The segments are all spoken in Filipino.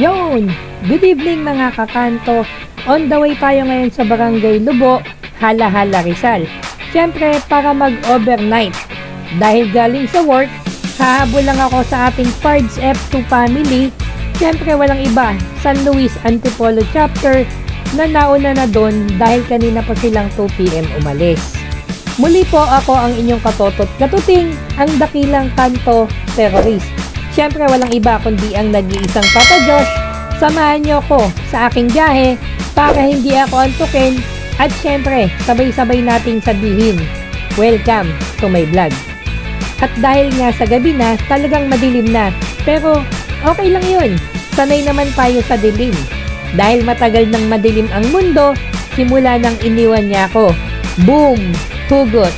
Yon! Good evening mga kakanto. On the way tayo ngayon sa Barangay Lubo, Hala-Hala Rizal. Siyempre, para mag-overnight. Dahil galing sa work, hahabol lang ako sa ating Pards F2 family. Siyempre, walang iba. San Luis Antipolo Chapter na nauna na doon dahil kanina pa silang 2pm umalis. Muli po ako ang inyong katotot katuting, ang dakilang kanto terrorist. Siyempre walang iba kundi ang nag-iisang Papa Josh. Samahan niyo ko sa aking biyahe para hindi ako antukin at siyempre sabay-sabay nating sabihin, Welcome to my vlog. At dahil nga sa gabi na, talagang madilim na. Pero okay lang yun. Sanay naman tayo sa dilim. Dahil matagal nang madilim ang mundo, simula nang iniwan niya ako. Boom! Hugot!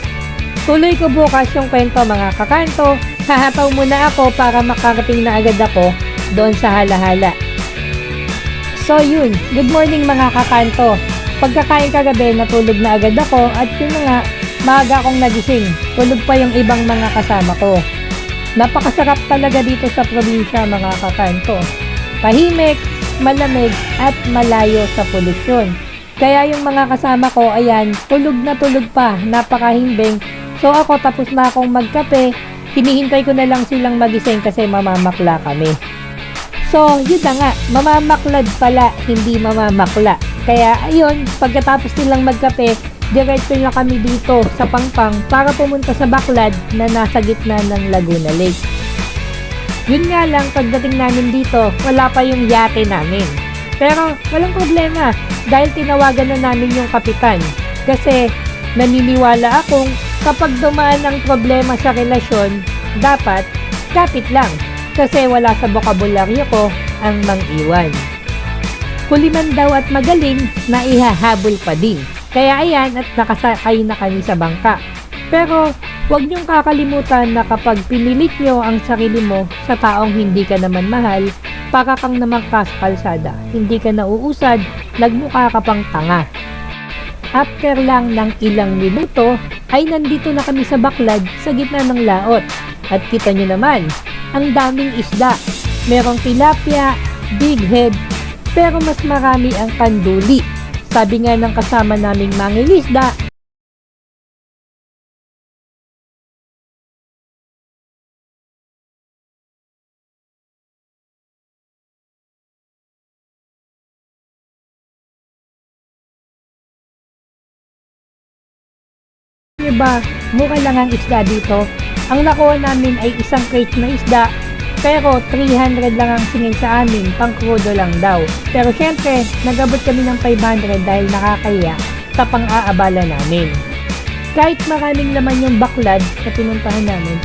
Tuloy ko bukas yung kwento mga kakanto. Hahataw muna ako para makarating na agad ako doon sa halahala. So yun, good morning mga kakanto. Pagkakain kagabi, natulog na agad ako at yun nga, maaga akong nagising. Tulog pa yung ibang mga kasama ko. Napakasarap talaga dito sa probinsya mga kakanto. Tahimik, malamig at malayo sa polusyon. Kaya yung mga kasama ko, ayan, tulog na tulog pa, napakahimbing. So ako tapos na akong magkape, hinihintay ko na lang silang magising kasi mamamakla kami. So, yun na nga, mamamaklad pala, hindi mamamakla. Kaya ayun, pagkatapos nilang magkape, diretso na kami dito sa Pangpang para pumunta sa Baklad na nasa gitna ng Laguna Lake. Yun nga lang, pagdating namin dito, wala pa yung yate namin. Pero walang problema dahil tinawagan na namin yung kapitan. Kasi naniniwala akong kapag dumaan ang problema sa relasyon, dapat kapit lang. Kasi wala sa bokabularyo ko ang mang-iwan. Huli man daw at magaling, na ihahabol pa din. Kaya ayan at nakasakay na kami sa bangka. Pero huwag niyong kakalimutan na kapag pinilit niyo ang sarili mo sa taong hindi ka naman mahal, para kang namangkas kalsada. Hindi ka nauusad, nagmukha ka pang tanga. After lang ng ilang minuto, ay nandito na kami sa baklad sa gitna ng laot. At kita nyo naman, ang daming isda. Merong tilapia, big head, pero mas marami ang kanduli. Sabi nga ng kasama naming mangingisda, Diba, mura lang ang isda dito. Ang nakuha namin ay isang crate na isda, pero 300 lang ang singil sa amin, pang krudo lang daw. Pero syempre, nagabot kami ng 500 dahil nakakaya sa pang-aabala namin. Kahit maraming laman yung baklad na pinuntahan namin,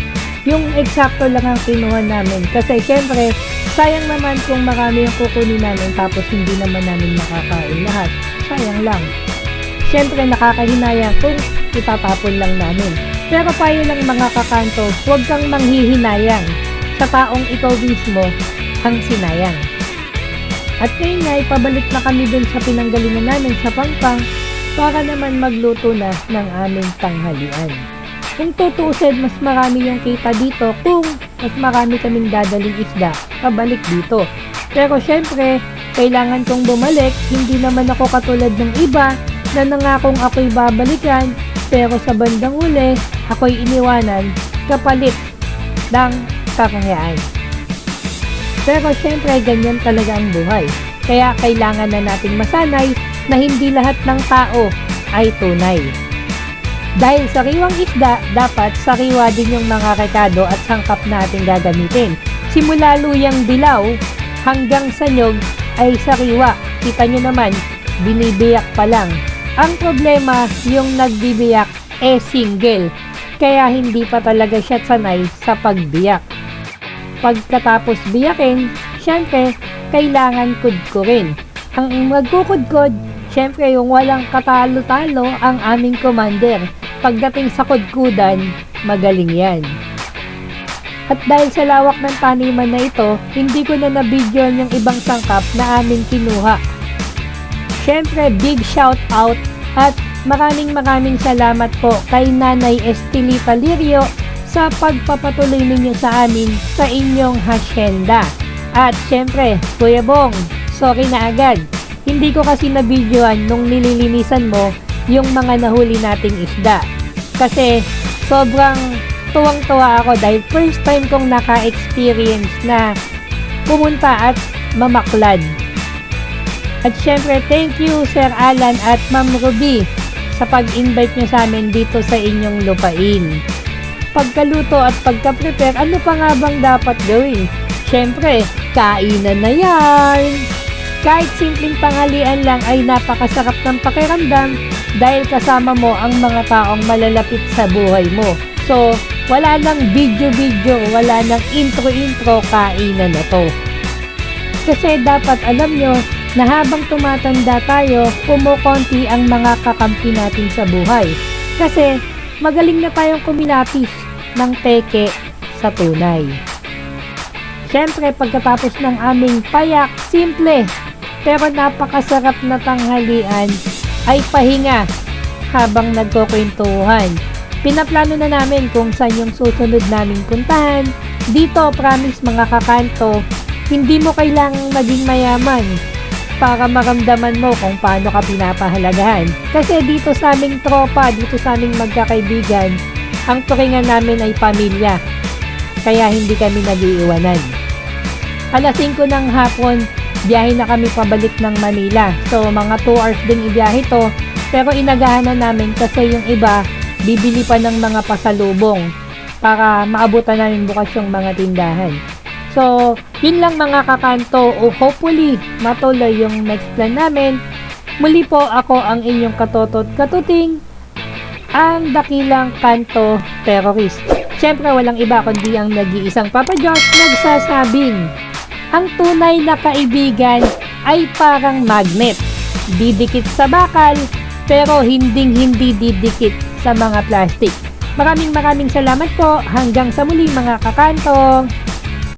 yung eksakto lang ang kinuha namin. Kasi syempre, sayang naman kung marami yung kukunin namin tapos hindi naman namin makakain lahat. Sayang lang. Syempre, nakakahinaya kung itatapon lang namin. Pero payo lang mga kakanto, huwag kang manghihinayang sa taong ikaw mismo ang sinayang. At ngayon nga, ipabalik na kami dun sa pinanggalingan namin sa Pangpang para naman magluto na ng aming tanghalian. Kung tutuusin, mas marami yung kita dito kung mas marami kaming dadaling isda pabalik dito. Pero syempre, kailangan kong bumalik, hindi naman ako katulad ng iba na nangakong ako'y babalikan pero sa bandang uli, ako'y iniwanan kapalit ng kakayaan. Pero syempre, ganyan talaga ang buhay. Kaya kailangan na nating masanay na hindi lahat ng tao ay tunay. Dahil sariwang isda, dapat sariwa din yung mga rekado at sangkap natin gagamitin. Simula luyang dilaw hanggang sa nyog ay sariwa. Kita nyo naman, binibiyak pa lang. Ang problema, yung nagbibiyak eh single. Kaya hindi pa talaga siya sanay sa pagbiyak. Pagkatapos biyakin, syempre, kailangan kudkurin. Ang magkukudkod, syempre yung walang katalo-talo ang aming commander. Pagdating sa kudkudan, magaling yan. At dahil sa lawak ng taniman na ito, hindi ko na nabidyon yung ibang sangkap na aming kinuha. Syempre, big shout out at maraming maraming salamat po kay Nanay Estelita Lirio sa pagpapatuloy ninyo sa amin sa inyong hasyenda. At syempre, Kuya Bong, sorry na agad. Hindi ko kasi na-videoan nung nililinisan mo yung mga nahuli nating isda. Kasi sobrang tuwang-tuwa ako dahil first time kong naka-experience na pumunta at mamaklad. At syempre, thank you Sir Alan at Ma'am Ruby sa pag-invite nyo sa amin dito sa inyong lupain. Pagkaluto at pagka-prepare, ano pa nga bang dapat gawin? Syempre, kainan na yan! Kahit simpleng tanghalian lang ay napakasarap ng pakiramdam dahil kasama mo ang mga taong malalapit sa buhay mo. So, wala nang video-video, wala nang intro-intro, kainan na to. Kasi dapat alam nyo na habang tumatanda tayo, kumukonti ang mga kakampi natin sa buhay. Kasi magaling na tayong kumilapis ng teke sa tunay. Siyempre, pagkatapos ng aming payak, simple, pero napakasarap na tanghalian, ay pahinga habang nagkukwentuhan. Pinaplano na namin kung saan yung susunod naming puntahan. Dito, promise mga kakanto, hindi mo kailangang maging mayaman para maramdaman mo kung paano ka pinapahalagahan. Kasi dito sa aming tropa, dito sa aming magkakaibigan, ang turingan namin ay pamilya. Kaya hindi kami nag-iiwanan. Alas 5 ng hapon, biyahe na kami pabalik ng Manila. So, mga 2 hours ding ibiyahe to. Pero inagahan na namin kasi yung iba, bibili pa ng mga pasalubong para maabutan namin bukas yung mga tindahan. So, yun lang mga kakanto. O hopefully, matuloy yung next plan namin. Muli po ako ang inyong katotot katuting, ang dakilang kanto terrorist. Siyempre, walang iba kundi ang nag-iisang Papa Josh nagsasabing, ang tunay na kaibigan ay parang magnet. Didikit sa bakal, pero hinding hindi didikit sa mga plastic. Maraming maraming salamat po. Hanggang sa muli mga kakantong.